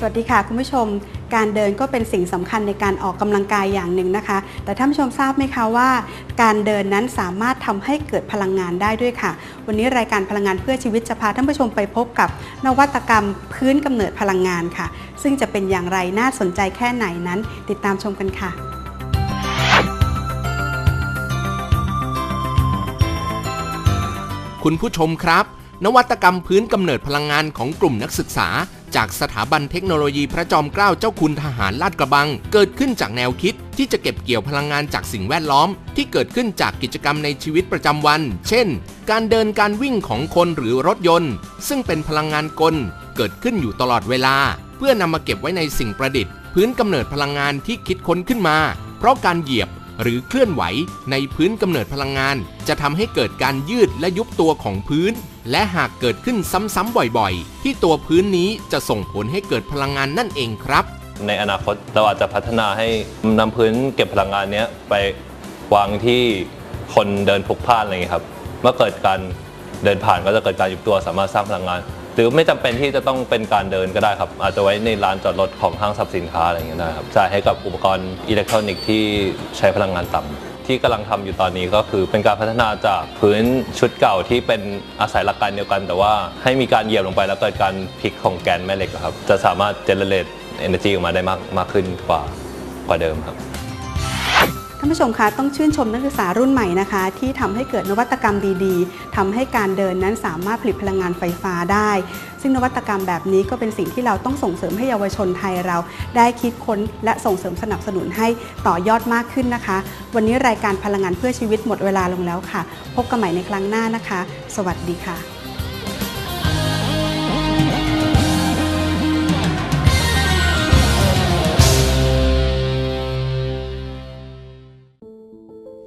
สวัสดีค่ะคุณผู้ชม การเดินก็เป็นสิ่งสำคัญในการออกกำลังกายอย่างหนึ่งนะคะ แต่ท่านผู้ชมทราบไหมคะว่า การเดินนั้นสามารถทำให้เกิดพลังงานได้ด้วยค่ะ วันนี้รายการพลังงานเพื่อชีวิตจะพาท่านผู้ชมไปพบกับ นวัตกรรมพื้นกำเนิดพลังงานค่ะ ซึ่งจะเป็นอย่างไรน่าสนใจแค่ไหนนั้น ติดตามชมกันค่ะคุณผู้ชมครับ นวัตกรรมพื้นกำเนิดพลังงานของกลุ่มนักศึกษา จากสถาบันเทคโนโลยีพระจอมเกล้าเจ้าคุณทหารลาดกระบัง เกิดขึ้นจากแนวคิดที่จะเก็บเกี่ยวพลังงานจากสิ่งแวดล้อม ที่เกิดขึ้นจากกิจกรรมในชีวิตประจำวัน เช่น การเดินการวิ่งของคนหรือรถยนต์ ซึ่งเป็นพลังงานกล เกิดขึ้นอยู่ตลอดเวลา เพื่อนำมาเก็บไว้ในสิ่งประดิษฐ์ พื้นกำเนิดพลังงานที่คิดค้นขึ้นมา เพราะการเหยียบ หรือเคลื่อนไหวในพื้นกำเนิดพลังงาน จะทำให้เกิดการยืดและยุบตัวของพื้น และหากเกิดขึ้นซ้ำๆบ่อยๆ ที่ตัวพื้นนี้จะส่งผลให้เกิดพลังงานนั่นเองครับ ในอนาคตเราอาจจะพัฒนาให้นำพื้นเก็บพลังงานเนี้ยไปวางที่คนเดินพลุกพล่านอะไรอย่างเงี้ยครับ เมื่อเกิดการเดินผ่านก็จะเกิดการยุบตัวสามารถสร้างพลังงาน หรือไม่จำเป็นที่จะต้องเป็นการเดินก็ได้ครับ อาจจะไว้ในร้านจอดรถของห้างสรรพสินค้าอะไรอย่างเงี้ยได้ครับจ่ายให้กับอุปกรณ์อิเล็กทรอนิกส์ที่ใช้พลังงานต่ำที่กำลังทำอยู่ตอนนี้ก็คือเป็นการพัฒนาจากพื้นชุดเก่าที่เป็นอาศัยหลักการเดียวกัน แต่ว่าให้มีการเหยียบลงไปแล้วเกิดการพลิกของแกนแม่เหล็กครับจะสามารถเจเนเรต energy ออกมาได้มากมากขึ้นกว่ากว่าเดิมครับานผู้ชมคะต้องชื่นชมนักศึกษารุ่นใหม่นะคะ ที่ทำให้เกิดนวัตกรรมดีๆทำให้การเดินนั้นสามารถผลิตพลังงานไฟฟ้าได้ ซึ่งนวัตกรรมแบบนี้ก็เป็นสิ่งที่เราต้องส่งเสริมให้เยาวชนไทยเรา ได้คิดค้นและส่งเสริมสนับสนุนให้ต่อยอดมากขึ้นนะคะ วันนี้รายการพลังงานเพื่อชีวิตหมดเวลาลงแล้วค่ะ พบกันใหม่ในครั้งหน้านะคะ สวัสดีค่ะ